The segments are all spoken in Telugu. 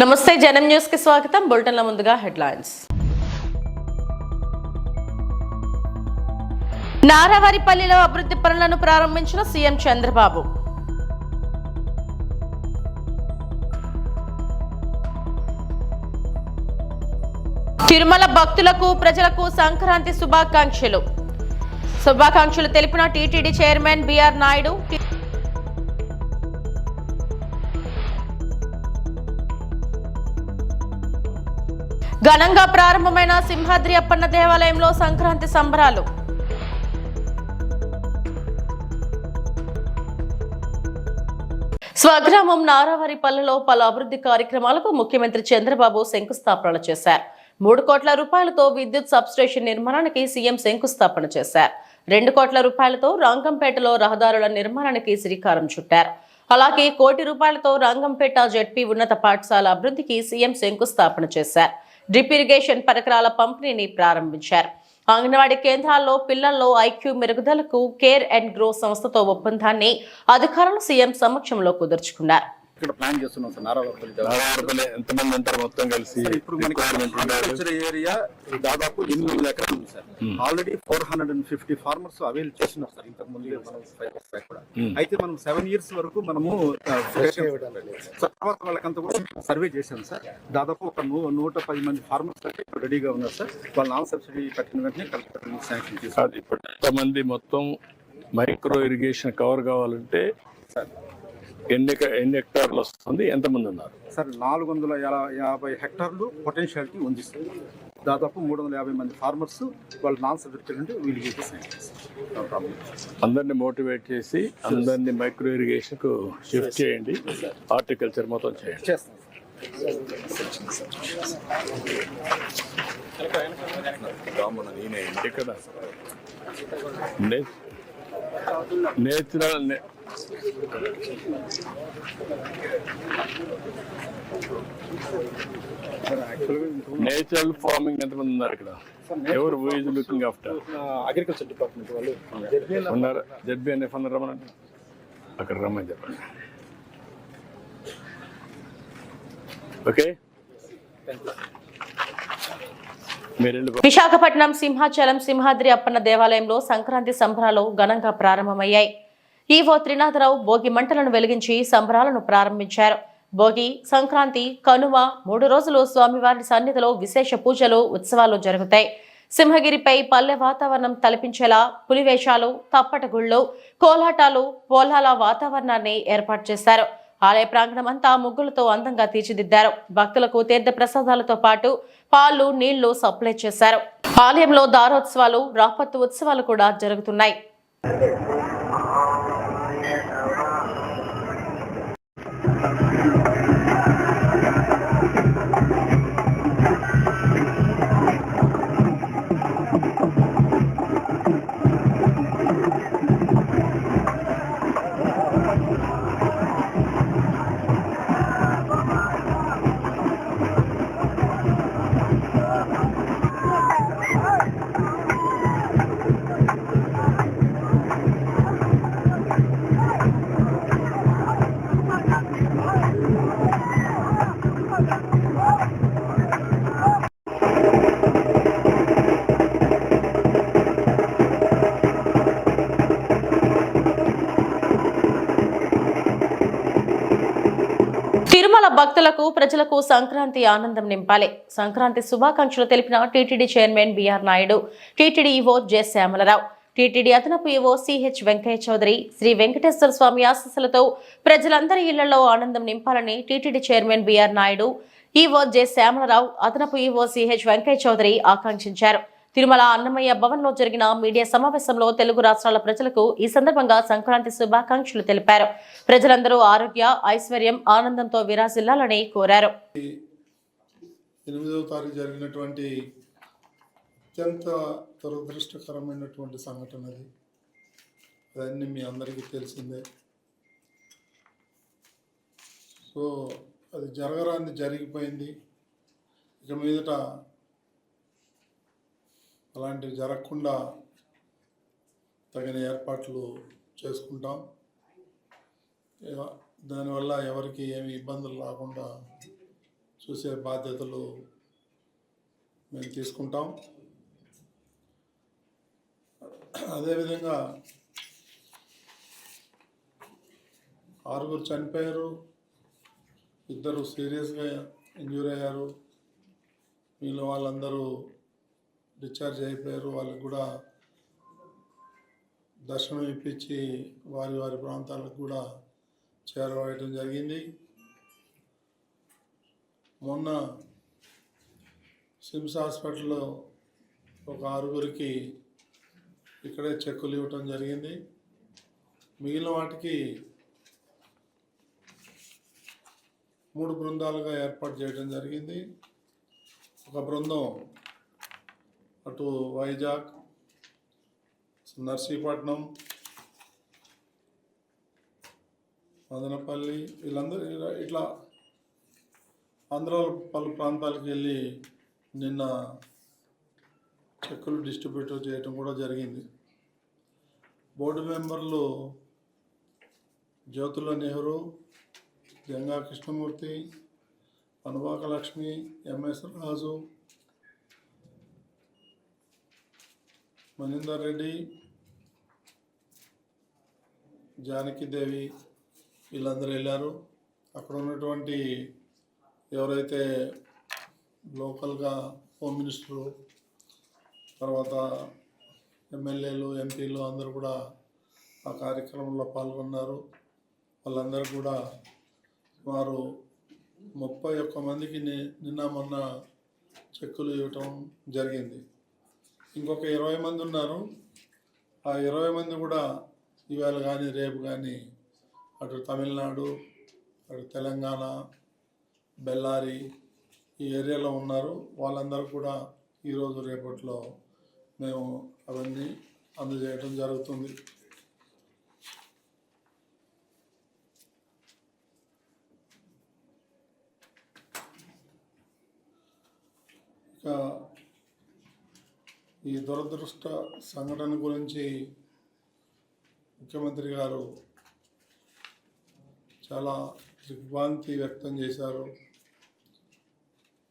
నమస్తే జనం న్యూస్కి స్వాగతం. బులెటిన్ల ముందుగా హెడ్లైన్స్. నారావారిపల్లిలో అభివృద్ధి పనులను ప్రారంభించిన సీఎం చంద్రబాబు. తిరుమల భక్తులకు ప్రజలకు సంక్రాంతి శుభాకాంక్షలు. శుభాకాంక్షలు తెలిపిన టీటీడీ చైర్మన్ బిఆర్ నాయుడు. ఘనంగా ప్రారంభమైన సింహాద్రి అప్పన్న దేవాలయంలో సంక్రాంతి సంబరాలు. స్వగ్రామం నారావారిపల్లెలో పలు అభివృద్ధి కార్యక్రమాలకు ముఖ్యమంత్రి చంద్రబాబు శంకుస్థాపనలు చేశారు. మూడు కోట్ల రూపాయలతో విద్యుత్ సబ్స్టేషన్ నిర్మాణానికి సీఎం శంకుస్థాపన చేశారు. రెండు కోట్ల రూపాయలతో రంగంపేటలో రహదారుల నిర్మాణానికి శ్రీకారం చుట్టారు. అలాగే కోటి రూపాయలతో రంగంపేట జెడ్పీ ఉన్నత పాఠశాల అభివృద్ధికి సీఎం శంకుస్థాపన చేశారు. డ్రిప్ ఇరిగేషన్ పరికరాల పంపిణీని ప్రారంభించారు. అంగన్వాడీ కేంద్రాల్లో పిల్లల్లో ఐక్యూ మెరుగుదలకు కేర్ అండ్ గ్రో సంస్థతో ఒప్పందాన్ని అధికారులు సీఎం సమక్షంలో కుదుర్చుకున్నారు. ఇక్కడ ప్లాన్ చేస్తున్నాం సార్ నారాయణపల్లి నారాయణపల్లి ఎంతమంది ఉంటారు మొత్తం కలిసి? ఇప్పుడు మనకి ఏరియా దాదాపు ఎనిమిది వందల ఎకరాలు ఉంది sir. Already four hundred and fifty farmers avail చేస్తున్నారు సార్. ఇంతకు ముందు కూడా. అయితే మనం సెవెన్ ఇయర్స్ వరకు మనము తర్వాత వాళ్ళకంతా కూడా సర్వే చేశాం సార్. దాదాపు ఒక నూట పది మంది ఫార్మర్స్ రెడీగా ఉన్నారు సార్. వాళ్ళు నాన్ సబ్సిడీ కట్టిన వెంటనే కలెక్టర్ శాంక్షన్ చేశారు ఇప్పుడు ఎంతమంది మొత్తం మైక్రో ఇరిగేషన్ కవర్ కావాలంటే సార్ ఎన్ని ఎన్ని హెక్టార్లు వస్తుంది? ఎంతమంది ఉన్నారు? సార్ నాలుగు వందల యాభై హెక్టార్లు పొటెన్షియాలిటీ ఉంది సార్. దాదాపు మూడు వందల యాభై మంది ఫార్మర్స్ వాళ్ళు నాన్ సబ్జెక్ట్ ఉంటే వీళ్ళకి అయితే శాంక్షన్ సార్ నో ప్రాబ్లం. అందరిని మోటివేట్ చేసి అందరినీ మైక్రో ఇరిగేషన్కు షిఫ్ట్ చేయండి. హార్టికల్చర్ మొత్తం చేయండి. చేస్తాం ఇక్కడ నేచురల్ నేచురల్ ఫార్మింగ్ ఎంతమంది ఉన్నారు ఇక్కడ? ఎవరు is looking after agriculture department వాళ్ళు. ఉన్నారు? జడ్బీ అనే ఫన్ రమ్మనండి. అక్కడ రమ్మని చెప్పండి. ఓకే? విశాఖపట్నం సింహాచలం సింహాద్రి అప్పన్న దేవాలయంలో సంక్రాంతి సంబరాలు ఘనంగా ప్రారంభమయ్యాయి. ఈవో త్రినాథరావు భోగి మంటలను వెలిగించి సంబరాలను ప్రారంభించారు. భోగి సంక్రాంతి కనుమ మూడు రోజులు స్వామివారి సన్నిధిలో విశేష పూజలు ఉత్సవాలు జరుగుతాయి. సింహగిరిపై పల్లె వాతావరణం తలపించేలా పులివేషాలు తప్పటగుళ్ళు కోలాటాలు పోలాల వాతావరణాన్ని ఏర్పాటు చేశారు. ఆలయ ప్రాంగణం అంతా ముగ్గులతో అందంగా తీర్చిదిద్దారు. భక్తులకు తీర్థ ప్రసాదాలతో పాటు పాలు నీళ్ళు సప్లై చేశారు. ఆలయంలో దారోత్సవాలు రాపత్తు ఉత్సవాలు కూడా జరుగుతున్నాయి. భక్తులకు ప్రజలకు సంక్రాంతి ఆనందం నింపాలి. సంక్రాంతి శుభాకాంక్షలు తెలిపిన TTD chairman BR Naidu TTD EO J Shyamalarao TTD అదనపు ఈవో సిహెచ్ వెంకయ్య చౌదరి శ్రీ వెంకటేశ్వర స్వామి ఆశీస్సులతో ప్రజలందరి ఇళ్ళలో ఆనందం నింపాలని TTD chairman BR Naidu EO J Shyamalarao అదనపు ఈవో సిహెచ్ వెంకయ్య చౌదరి ఆకాంక్షించారు. తిరుమల అన్నమయ్య భవన్లో జరిగిన మీడియా సమావేశంలో తెలుగు రాష్ట్రాల ప్రజలకు ఈ సందర్భంగా సంక్రాంతి శుభాకాంక్షలు తెలిపారు. ప్రజలందరూ ఆరోగ్య ఐశ్వర్యం ఆనందంతో విరాజిల్లాలని కోరారు. ఎనిమిదవ తారీఖు జరిగినటువంటి అత్యంత దురదృష్టకరమైనటువంటి సంఘటన అది. అవన్నీ మీ అందరికీ తెలిసిందే. సో అది జరగరాంది జరిగిపోయింది. ఇక మీదట అలాంటివి జరగకుండా తగిన ఏర్పాట్లు చేసుకుంటాం. దానివల్ల ఎవరికి ఏమి ఇబ్బందులు రాకుండా చూసే బాధ్యతలు మేము తీసుకుంటాం. అదేవిధంగా ఆరుగురు చనిపోయారు ఇద్దరు సీరియస్గా ఇంజూర్ అయ్యారు వీళ్ళు వాళ్ళందరూ డిశ్చార్జ్ అయిపోయారు. వాళ్ళకి కూడా దర్శనం ఇప్పించి వారి వారి ప్రాంతాలకు కూడా చేరవేయడం జరిగింది. మొన్న సిమ్స్ హాస్పిటల్లో ఒక ఆరుగురికి ఇక్కడే చెక్కులు ఇవ్వటం జరిగింది. మిగిలిన వాటికి మూడు బృందాలుగా ఏర్పాటు చేయడం జరిగింది. ఒక బృందం అటు వైజాగ్ నర్సీపట్నం మదనపల్లి వీళ్ళందరూ ఇట్లా ఆంధ్రాలో పలు ప్రాంతాలకు వెళ్ళి నిన్న చెక్కులు డిస్ట్రిబ్యూట్ చేయటం కూడా జరిగింది. బోర్డు మెంబర్లు జ్యోతుల నెహ్రూ గంగా కృష్ణమూర్తి పనుబాక లక్ష్మి ఎంఎస్ రాజు మనిందర్ రెడ్డి జానకిదేవి వీళ్ళందరూ వెళ్ళారు. అక్కడ ఉన్నటువంటి ఎవరైతే లోకల్గా హోమ్ మినిస్టరు తర్వాత ఎమ్మెల్యేలు ఎంపీలు అందరూ కూడా ఆ కార్యక్రమంలో పాల్గొన్నారు. వాళ్ళందరూ కూడా వారు ముప్పై ఒక్క మందికి నిన్న మొన్న చెక్కులు ఇవ్వటం జరిగింది. ఇంకొక ఇరవై మంది ఉన్నారు. ఆ ఇరవై మంది కూడా ఇవాళ కానీ రేపు కానీ అటు తమిళనాడు అటు తెలంగాణ బెల్లారి ఈ ఏరియాలో ఉన్నారు. వాళ్ళందరూ కూడా ఈరోజు రేపట్లో మేము అవన్నీ అందజేయటం జరుగుతుంది. ఇక ఈ దురదృష్ట సంఘటన గురించి ముఖ్యమంత్రి గారు చాలా దిగ్భ్రాంతి వ్యక్తం చేశారు.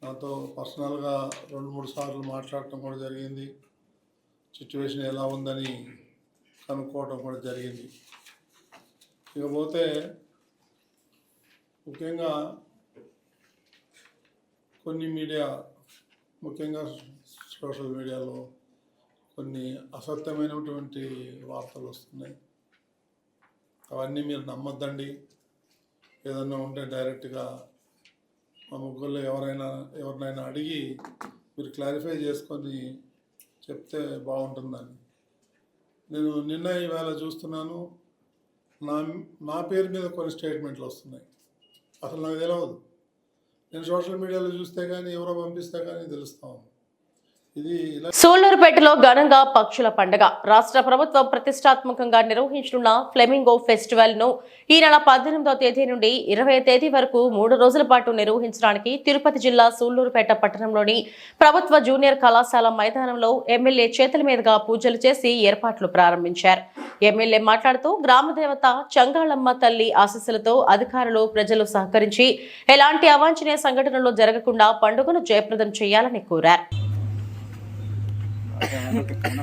నాతో పర్సనల్గా రెండు మూడు సార్లు మాట్లాడటం కూడా జరిగింది. సిచ్యువేషన్ ఎలా ఉందని కనుక్కోవటం కూడా జరిగింది. ఇకపోతే ముఖ్యంగా కొన్ని మీడియా ముఖ్యంగా సోషల్ మీడియాలో కొన్ని అసత్యమైనటువంటి వార్తలు వస్తున్నాయి. అవన్నీ మీరు నమ్మొద్దండి. ఏదన్నా ఉంటే డైరెక్ట్గా మా ముగ్గురులో ఎవరైనా ఎవరినైనా అడిగి మీరు క్లారిఫై చేసుకొని చెప్తే బాగుంటుందని నేను నిన్న ఈవేళ చూస్తున్నాను నా నా పేరు మీద కొన్ని స్టేట్మెంట్లు వస్తున్నాయి. అసలు నాకు తెలియదు నేను సోషల్ మీడియాలో చూస్తే కానీ ఎవరో పంపిస్తే కానీ తెలుస్తాం ఉంది. సూళ్ళూరుపేటలో ఘనంగా పక్షుల పండుగ. రాష్ట్ర ప్రభుత్వం ప్రతిష్టాత్మకంగా నిర్వహించనున్న ఫ్లెమింగో ఫెస్టివల్ను ఈ నెల పద్దెనిమిదవ తేదీ నుండి ఇరవై తేదీ వరకు మూడు రోజుల పాటు నిర్వహించడానికి తిరుపతి జిల్లా సూళ్ళూరుపేట పట్టణంలోని ప్రభుత్వ జూనియర్ కళాశాల మైదానంలో ఎమ్మెల్యే చేతుల మీదుగా పూజలు చేసి ఏర్పాట్లు ప్రారంభించారు. ఎమ్మెల్యే మాట్లాడుతూ గ్రామదేవత చంగాళమ్మ తల్లి ఆశీస్సులతో అధికారులు ప్రజలు సహకరించి ఎలాంటి అవాంఛనీయ సంఘటనలు జరగకుండా పండుగను జయప్రదం చేయాలని కోరారు.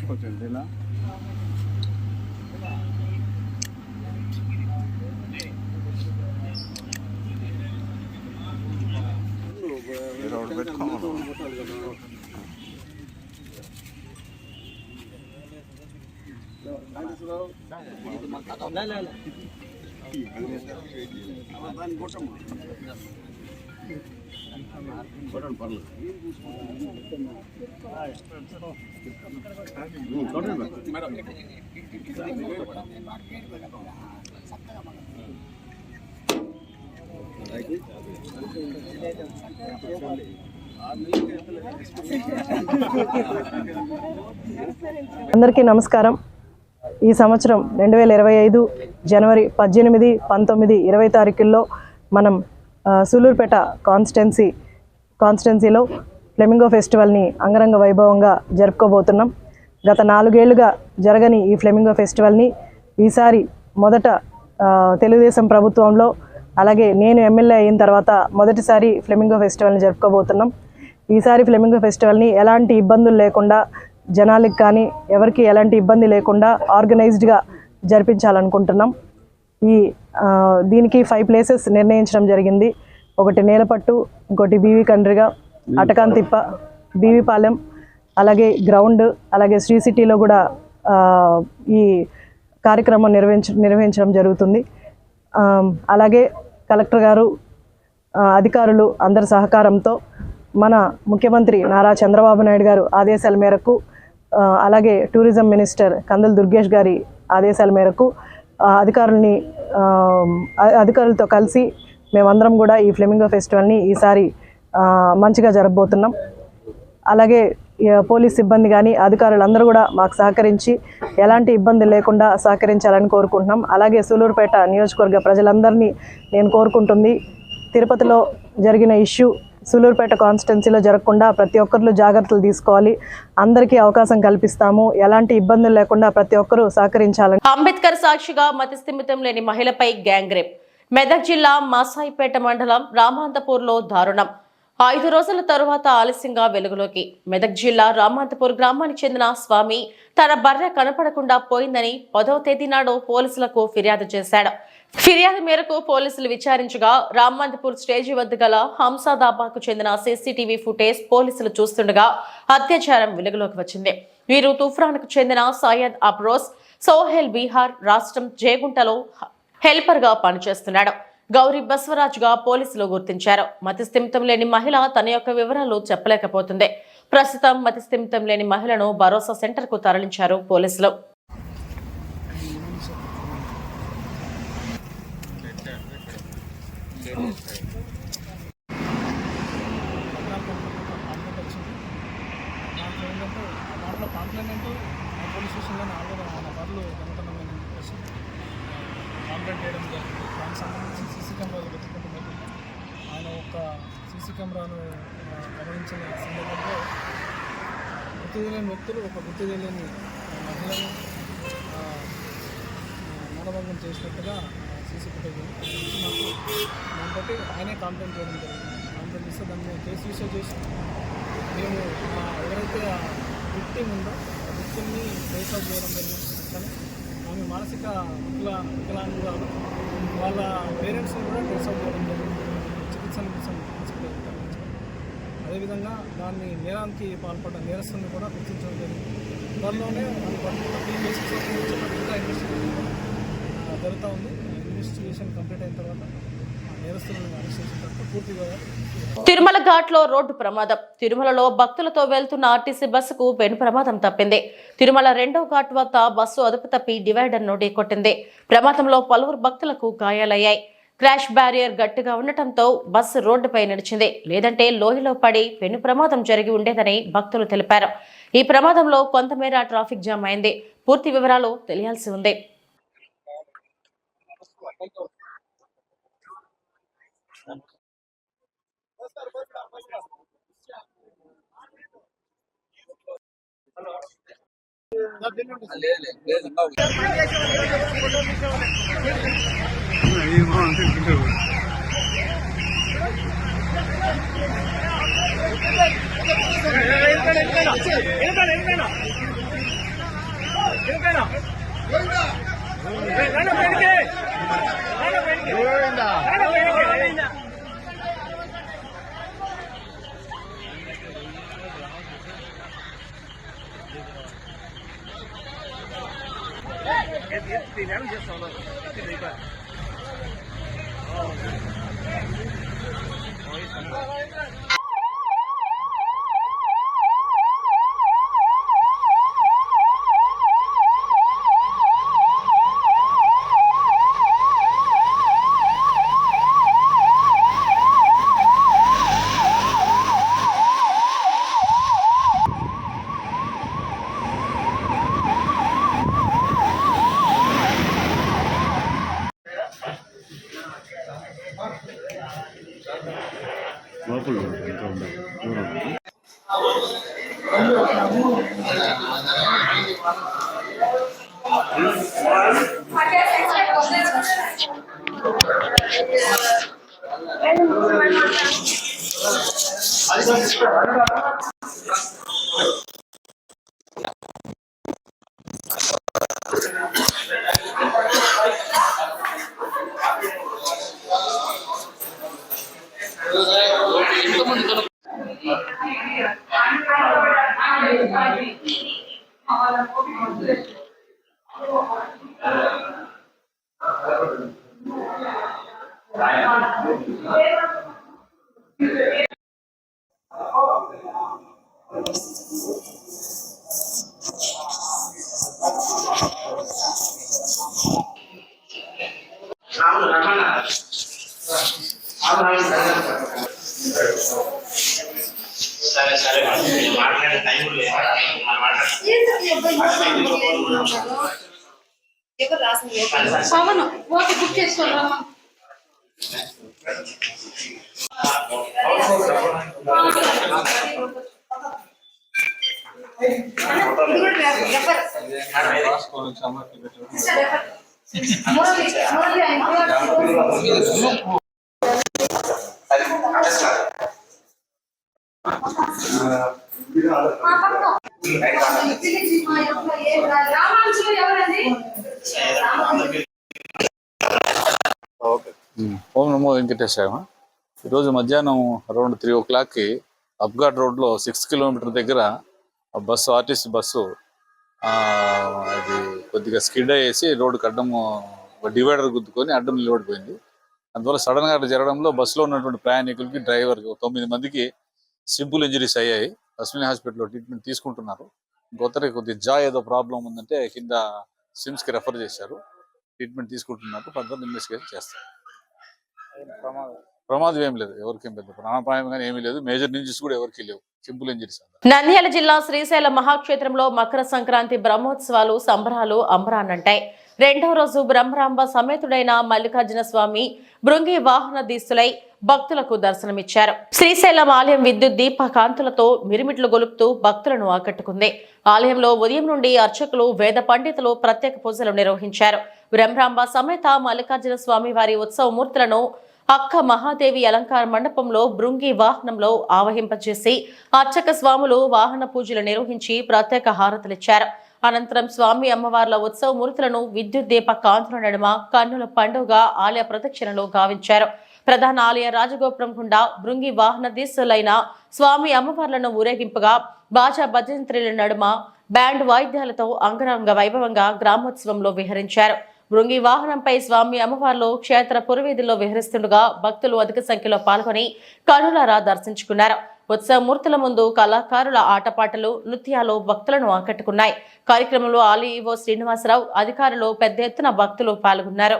కొంచెం ఇలా దాన్ని కొట్టమ్మా అందరికీ నమస్కారం. ఈ సంవత్సరం రెండు వేల ఇరవై ఐదు జనవరి పద్దెనిమిది పంతొమ్మిది ఇరవై తారీఖుల్లో మనం సూలూరుపేట కాన్స్టెన్సీ కాన్స్టెన్సీలో ఫ్లెమింగో ఫెస్టివల్ని అంగరంగ వైభవంగా జరుపుకోబోతున్నాం. గత నాలుగేళ్ళుగా జరగని ఈ ఫ్లెమింగో ఫెస్టివల్ని ఈసారి మొదట తెలుగుదేశం ప్రభుత్వంలో అలాగే నేను ఎమ్మెల్యే అయిన తర్వాత మొదటిసారి ఫ్లెమింగో ఫెస్టివల్ని జరుపుకోబోతున్నాం. ఈసారి ఫ్లెమింగో ఫెస్టివల్ని ఎలాంటి ఇబ్బందులు లేకుండా జనాలకి కానీ ఎవరికి ఎలాంటి ఇబ్బంది లేకుండా ఆర్గనైజ్డ్గా జరిపించాలనుకుంటున్నాం. ఈ దీనికి ఫైవ్ ప్లేసెస్ నిర్ణయించడం జరిగింది. ఒకటి నేలపట్టు ఇంకోటి బీవీ కండ్రిగా అటకాంతిప్ప బీవీపాలెం అలాగే గ్రౌండ్ అలాగే శ్రీ సిటీలో కూడా ఈ కార్యక్రమం నిర్వహించ నిర్వహించడం జరుగుతుంది. అలాగే కలెక్టర్ గారు అధికారులు అందరి సహకారంతో మన ముఖ్యమంత్రి నారా చంద్రబాబు నాయుడు గారు ఆదేశాల మేరకు అలాగే టూరిజం మినిస్టర్ కందుల దుర్గేష్ గారి ఆదేశాల మేరకు అధికారుల్ని అధికారులతో కలిసి మేమందరం కూడా ఈ ఫ్లెమింగో ఫెస్టివల్ని ఈసారి మంచిగా జరగబోతున్నాం. అలాగే పోలీస్ సిబ్బంది కానీ అధికారులందరూ కూడా మాకు సహకరించి ఎలాంటి ఇబ్బంది లేకుండా సహకరించాలని కోరుకుంటున్నాం. అలాగే సూలూరుపేట నియోజకవర్గ ప్రజలందరినీ నేను కోరుకుంటుంది. తిరుపతిలో జరిగిన ఇష్యూ సూలూరుపేట కాన్స్టిట్యున్సీలో జరగకుండా ప్రతి ఒక్కరు జాగ్రత్తలు తీసుకోవాలి. అందరికీ అవకాశం కల్పిస్తాము. ఎలాంటి ఇబ్బందులు లేకుండా ప్రతి ఒక్కరూ సహకరించాలని. అంబేద్కర్ సాక్షిగా మతిస్థిమితం లేని మహిళపై గ్యాంగ్ రేప్. మెదక్ జిల్లా మాసాయిపేట మండలం రామాంతపూర్లో దారుణం. ఐదు రోజుల తరువాత ఆలస్యంగా వెలుగులోకి. మెదక్ జిల్లా రామాంతపూర్ గ్రామానికి చెందిన స్వామి తన బర్రె కనపడకుండా పోయిందని పదవ తేదీ నాడు పోలీసులకు ఫిర్యాదు చేశాడు. ఫిర్యాదు మేరకు పోలీసులు విచారించగా రామాంతపూర్ స్టేజి వద్ద గల హంసాదాబాకు చెందిన సీసీటీవీ ఫుటేజ్ పోలీసులు చూస్తుండగా అత్యాచారం వెలుగులోకి వచ్చింది. వీరు తుఫ్రాన్కు చెందిన సయ్యద్ అబ్రోస్ సోహెల్ బీహార్ రాష్ట్రం జేగుంటలో హెల్పర్గా పనిచేస్తున్నాడు. గౌరీ బస్వరాజ్గా పోలీసులు గుర్తించారు. మతిస్థిమితం లేని మహిళ తన యొక్క వివరాలు చెప్పలేకపోతుంది. ప్రస్తుతం మతిస్థిమితం లేని మహిళను భరోసా సెంటర్కు తరలించారు పోలీసులు కంప్లైంట్ వచ్చింది దాంట్లో ఏంటంటే దాంట్లో కంప్లైంట్ ఏంటో మా పోలీస్ స్టేషన్లో ఆల్రెడీ ఆయన బదులు దొంగతనమైన చెప్పేసి కంప్లైంట్ చేయడం జరిగింది. దానికి సంబంధించి సీసీ కెమెరాలు వెతుక్కుంటున్నప్పుడు ఆయన ఒక సీసీ కెమెరాను గమనించిన సందర్భంలో గుర్తు తెలియని వ్యక్తులు ఒక గుర్తు తెలియని మహిళను ఆ, మానభంగం చేసినట్టుగా సీసీ ఫుటేజ్ ఉంది. మాకు దాన్ని బట్టి ఆయనే కంప్లైంట్ చేయడం జరిగింది. కంప్లైంట్ ఇస్తే దాన్ని కేసు విషయం చేసి మేము ఎవరైతే ఆ విక్టిమ్ ఉందో ఆ విక్టిమ్ని ఫేస్ అవుట్ చేయడం జరిగింది కానీ ఆమె మానసిక వికలా వికలాంగులు వాళ్ళ పేరెంట్స్ని కూడా ట్రేస్ అవుట్ చేయడం జరిగింది. చికిత్స నిమిషం హాస్పిటల్ అదేవిధంగా దాన్ని నేరానికి పాల్పడ్డ నేరస్తుని కూడా గుర్తించడం జరిగింది. దానిలోనే ఇన్వెస్టిగేషన్ జరుగుతూ ఉంది. ఇన్వెస్టిగేషన్ కంప్లీట్ అయిన తర్వాత తిరుమల ఘాట్లో రోడ్డు ప్రమాదం. తిరుమలలో భక్తులతో వెళ్తున్న ఆర్టీసీ బస్సుకు పెను ప్రమాదం తప్పింది. తిరుమల రెండో ఘాట్ వద్ద బస్సు అదుపు తప్పి డివైడర్ను ఢీకొట్టింది. ప్రమాదంలో పలువురు భక్తులకు గాయాలయ్యాయి. క్రాష్ బ్యారియర్ గట్టిగా ఉండటంతో బస్సు రోడ్డుపై నడిచింది లేదంటే లోయలో పడి పెను ప్రమాదం జరిగి ఉండేదని భక్తులు తెలిపారు. ఈ ప్రమాదంలో కొంతమేర ట్రాఫిక్ జామ్ అయింది. పూర్తి వివరాలు తెలియాల్సి ఉంది. Govinda e di denaro già sono tutti dei bar Oh, Jesus. సరే సరే మాట్లాడే టైం పవన్ ఓకే బుక్ చేసుకోవాలమ్మా ఓం నమో వెంకటేశ్వర ఈరోజు మధ్యాహ్నం అరౌండ్ త్రీ ఓ క్లాక్కి అప్ఘాట్ రోడ్లో సిక్స్ కిలోమీటర్ దగ్గర ఆ బస్సు ఆర్టీసీ బస్సు అది కొద్దిగా స్కిడ్ అయ్యేసి రోడ్డుకి అడ్డం డివైడర్ గుద్దుకొని అడ్డం నిలబడిపోయింది. అందువల్ల సడన్గా అట్లా జరగడంలో బస్సులో ఉన్నటువంటి ప్రయాణికులకి డ్రైవర్కి తొమ్మిది మందికి సింపుల్ ఇంజరీస్ అయ్యాయి. అశ్విని హాస్పిటల్లో ట్రీట్మెంట్ తీసుకుంటున్నారు. ఇంకొకరికి కొద్దిగా జా ఏదో ప్రాబ్లం ఉందంటే కింద సిమ్స్కి రెఫర్ చేశారు. ట్రీట్మెంట్ తీసుకుంటున్నారు. ఫర్దర్ ఇన్వెస్టిగేషన్ చేస్తారు. ప్రమాదం ఏం లేదు ఎవరికేం పెద్ద ప్రాణాపాయం కానీ ఏమీ లేదు. మేజర్ ఇంజరీస్ కూడా ఎవరికి లేవు. సింపుల్ ఇంజరీస్ నంద్యాల జిల్లా శ్రీశైల మహాక్షేత్రంలో మకర సంక్రాంతి బ్రహ్మోత్సవాలు సంబరాలు అంబరాన్నంటాయి. రెండవ రోజు బ్రహ్మరాంబ సమేతుడైన మల్లికార్జున స్వామి బృంగి వాహన దీస్తులై భక్తులకు దర్శనమిచ్చారు. శ్రీశైలం ఆలయం విద్యుత్ దీప కాంతులతో మిరిమిట్లు గొలుపుతూ భక్తులను ఆకట్టుకుంది. ఆలయంలో ఉదయం నుండి అర్చకులు వేద పండితులు ప్రత్యేక పూజలు నిర్వహించారు. బ్రహ్మరాంబ సమేత మల్లికార్జున స్వామి వారి ఉత్సవ మూర్తులను అక్క మహాదేవి అలంకార మండపంలో బృంగి వాహనంలో ఆవహింపజేసి అర్చక స్వాములు వాహన పూజలు నిర్వహించి ప్రత్యేక హారతులిచ్చారు. అనంతరం స్వామి అమ్మవార్ల ఉత్సవ మూర్తులను విద్యుత్ దీప కాంతుల నడుమ కన్నుల పండుగ ఆలయ ప్రదక్షిణలో గావించారు. ప్రధాన ఆలయ రాజగోపురం గుండా బృంగి వాహనదీసులైన స్వామి అమ్మవార్లను ఊరేగింపుగా బాజా భజంత్రుల నడుమ బ్యాండ్ వాయిద్యాలతో అంగరంగ వైభవంగా గ్రామోత్సవంలో విహరించారు. భృంగి వాహనంపై స్వామి అమ్మవార్లు క్షేత్ర పురవీధుల్లో విహరిస్తుండగా భక్తులు అధిక సంఖ్యలో పాల్గొని కనులారా దర్శించుకున్నారు. ఉత్సవమూర్తుల ముందు కళాకారుల ఆటపాటలు నృత్యాలు భక్తులను ఆకట్టుకున్నాయి. కార్యక్రమంలో ఆలీఓ శ్రీనివాసరావు అధికారులు పెద్ద ఎత్తున భక్తులు పాల్గొన్నారు.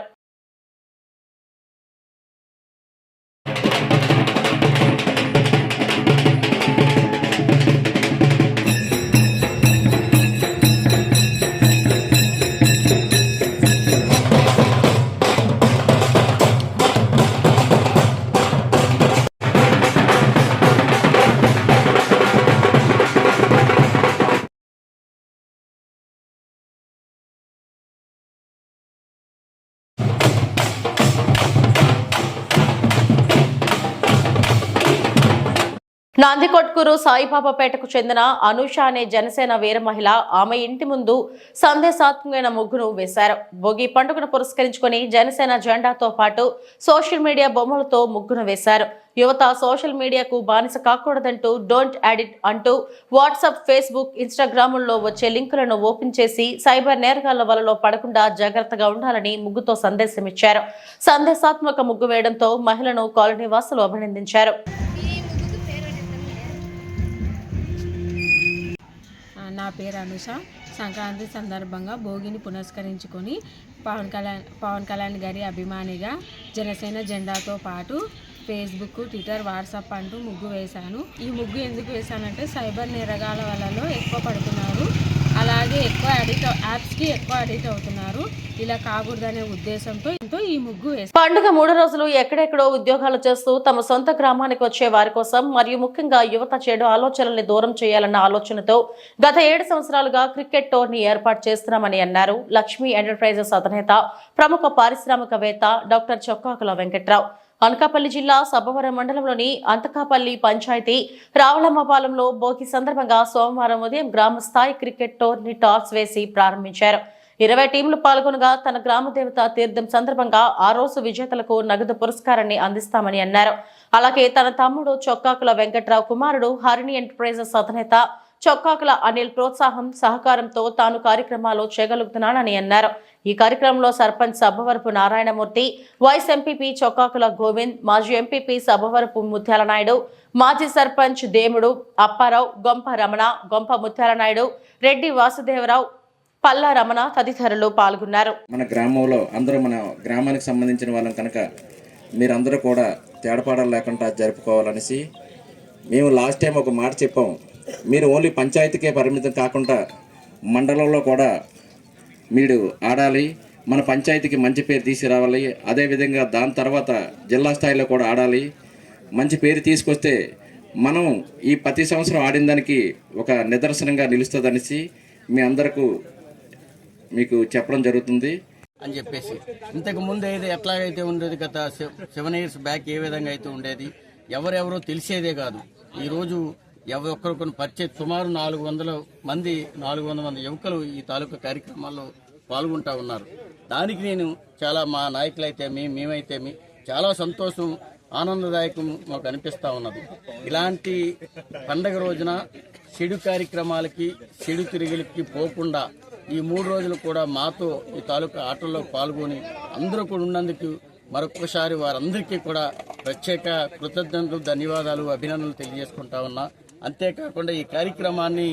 నందికొట్కూరు సాయిబాబాపేటకు చెందిన అనుష అనే జనసేన వీర మహిళ ఆమె ఇంటి ముందు సందేశాత్మకమైన ముగ్గును వేశారు. భోగి పండుగను పురస్కరించుకొని జనసేన జెండాతో పాటు సోషల్ మీడియా బొమ్మలతో ముగ్గును వేశారు. యువత సోషల్ మీడియాకు బానిస కాకూడదంటూ డోంట్ అడిట్ అంటూ వాట్సాప్ ఫేస్బుక్ ఇన్స్టాగ్రాముల్లో వచ్చే లింకులను ఓపెన్ చేసి సైబర్ నేరగాళ్ళ వలలో పడకుండా జాగ్రత్తగా ఉండాలని ముగ్గుతో సందేశం ఇచ్చారు సందేశాత్మక ముగ్గు వేయడంతో మహిళను కాలనీ వాసులు అభినందించారు. నా పేరు అనుష. సంక్రాంతి సందర్భంగా భోగిని పునస్కరించుకొని పవన్ కళ్యాణ్ పవన్ కళ్యాణ్ గారి అభిమానిగా జనసేన జెండాతో పాటు ఫేస్బుక్ ట్విట్టర్ వాట్సాప్ అంటూ ముగ్గు వేశాను. ఈ ముగ్గు ఎందుకు వేశానంటే సైబర్ నిరగాల వలలో ఎక్కువ పడుతున్నారు. అలాగే ఎక్కువ అడిక్ట్ యాప్స్కి ఎక్కువ అడిక్ట్ అవుతున్నారు. ఇలా కాకూడదనే ఉద్దేశంతో ఎంతో ఈ ముగ్గు పండుగ మూడు రోజులు ఎక్కడెక్కడో ఉద్యోగాలు చేస్తూ తమ సొంత గ్రామానికి వచ్చే వారి కోసం మరియు ముఖ్యంగా యువత చెడు ఆలోచనల్ని దూరం చేయాలన్న ఆలోచనతో గత ఏడు సంవత్సరాలుగా క్రికెట్ టోర్ని ఏర్పాటు చేస్తున్నామని అన్నారు. లక్ష్మీ ఎంటర్ప్రైజెస్ అధినేత ప్రముఖ పారిశ్రామికవేత్త డాక్టర్ చొక్కాకుల వెంకట్రావు. అనకాపల్లి జిల్లా సబ్బవరం మండలంలోని అంతకాపల్లి పంచాయతీ రావులమ్మపాలెంలో భోగి సందర్భంగా సోమవారం ఉదయం గ్రామ స్థాయి క్రికెట్ టోర్ని టాస్ వేసి ప్రారంభించారు. ఇరవై టీంలు పాల్గొనగా తన గ్రామ దేవత తీర్థం సందర్భంగా ఆ రోజు విజేతలకు నగదు పురస్కారాన్ని అందిస్తామని అన్నారు. అలాగే తన తమ్ముడు చొక్కాకుల వెంకట్రావు కుమారుడు హరిణి ఎంటర్ప్రైజెస్ అధినేత చొక్కాకుల అనిల్ ప్రోత్సాహం సహకారంతో తాను కార్యక్రమాలు చేయగలుగుతున్నానని అన్నారు. ఈ కార్యక్రమంలో సర్పంచ్ సభవరపు నారాయణమూర్తి వైస్ ఎంపీపీ చొక్కాకుల గోవింద్ మాజీ ఎంపీపీ సభవరపు ముత్యాల నాయుడు మాజీ సర్పంచ్ దేముడు అప్పారావు గొంప రమణ గొంప ముత్యాల నాయుడు రెడ్డి వాసుదేవరావు పల్లా రమణ తదితరులు పాల్గొన్నారు. మన గ్రామంలో అందరూ మన గ్రామానికి సంబంధించిన వాళ్ళం కనుక మీరందరూ కూడా తేడపాడలు లేకుండా జరుపుకోవాలనేసి మేము లాస్ట్ టైం ఒక మాట చెప్పాం. మీరు ఓన్లీ పంచాయతీకే పరిమితం కాకుండా మండలంలో కూడా మీరు ఆడాలి మన పంచాయతీకి మంచి పేరు తీసుకురావాలి అదేవిధంగా దాని తర్వాత జిల్లా స్థాయిలో కూడా ఆడాలి మంచి పేరు తీసుకొస్తే మనం ఈ ప్రతి సంవత్సరం ఆడిన దానికి ఒక నిదర్శనంగా నిలుస్తుందనేసి మీ అందరకు మీకు చెప్పడం జరుగుతుంది. అని చెప్పేసి. ఇంతకు ముందు అయితే ఎట్లాగైతే ఉండేది గత సెవెన్ ఇయర్స్ బ్యాక్ ఏ విధంగా అయితే ఉండేది ఎవరెవరో తెలిసేదే కాదు. ఈరోజు ఎవరు పరిచయం సుమారు నాలుగు వందల మంది నాలుగు వందల మంది యువకులు ఈ తాలూకా కార్యక్రమాల్లో పాల్గొంటా ఉన్నారు. దానికి నేను చాలా మా నాయకులైతే మీ మేమైతే మీ చాలా సంతోషం ఆనందదాయకం మాకు అనిపిస్తూ ఉన్నది. ఇలాంటి పండగ రోజున చెడు కార్యక్రమాలకి చెడు తిరుగులకి పోకుండా ఈ మూడు రోజులు కూడా మాతో ఈ తాలూకా ఆటల్లో పాల్గొని అందరూ కూడా ఉన్నందుకు మరొకసారి వారందరికీ కూడా ప్రత్యేక కృతజ్ఞతలు ధన్యవాదాలు అభినందనలు తెలియజేసుకుంటా ఉన్నా. అంతేకాకుండా ఈ కార్యక్రమాన్ని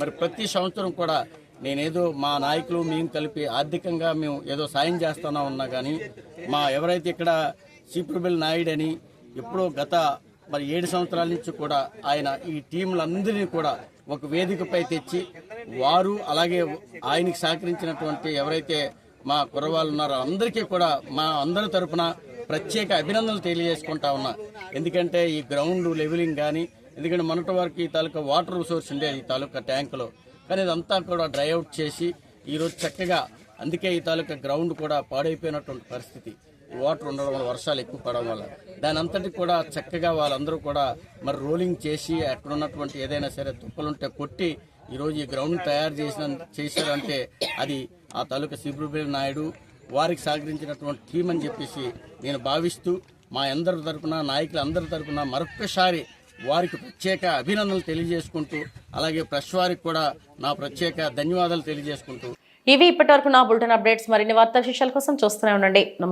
మరి ప్రతి సంవత్సరం కూడా నేనేదో మా నాయకులు మేము కలిపి ఆర్థికంగా మేము ఏదో సాయం చేస్తానా ఉన్నా కానీ మా ఎవరైతే ఇక్కడ సీప్రబిల్ నాయుడు అని ఎప్పుడో గత మరి ఏడు సంవత్సరాల నుంచి కూడా ఆయన ఈ టీంలందరినీ కూడా ఒక వేదికపై తెచ్చి వారు అలాగే ఆయనకి సహకరించినటువంటి ఎవరైతే మా కుర్రవాళ్ళు ఉన్నారో అందరికీ కూడా మా అందరి తరపున ప్రత్యేక అభినందనలు తెలియజేసుకుంటా ఉన్నా. ఎందుకంటే ఈ గ్రౌండ్ లెవెలింగ్ కానీ ఎందుకంటే మొన్నటి వరకు ఈ తాలూకా వాటర్ రిసోర్స్ ఉండేది ఈ తాలూకా ట్యాంకులో కానీ ఇదంతా కూడా డ్రై అవుట్ చేసి ఈరోజు చక్కగా అందుకే ఈ తాలూకా గ్రౌండ్ కూడా పాడైపోయినటువంటి పరిస్థితి. వాటర్ ఉండడం వల్ల వర్షాలు ఎక్కువ పడడం వల్ల. దాని అంతటి కూడా చక్కగా వాళ్ళందరూ కూడా మరి రోలింగ్ చేసి అక్కడ ఉన్నటువంటి ఏదైనా సరే తుప్పలుంటే కొట్టి ఈరోజు ఈ గ్రౌండ్ తయారు చేసిన చేశారంటే అది ఆ తాలూకా శిబురుబేల్ నాయుడు వారికి సహకరించినటువంటి టీం అని చెప్పేసి నేను భావిస్తూ మా అందరి తరపున నాయకులు అందరి తరపున మరొక్కసారి వారికి ప్రత్యేక అభినందనలు తెలియజేసుకుంటూ అలాగే ప్రెస్ వారికి కూడా నా ప్రత్యేక ధన్యవాదాలు తెలియజేసుకుంటూ. ఇవి ఇప్పటివరకు నా బులెటిన్ అప్డేట్స్. మరిన్ని వార్తా విశేషాల కోసం చూస్తూనే ఉండండి. నమస్తే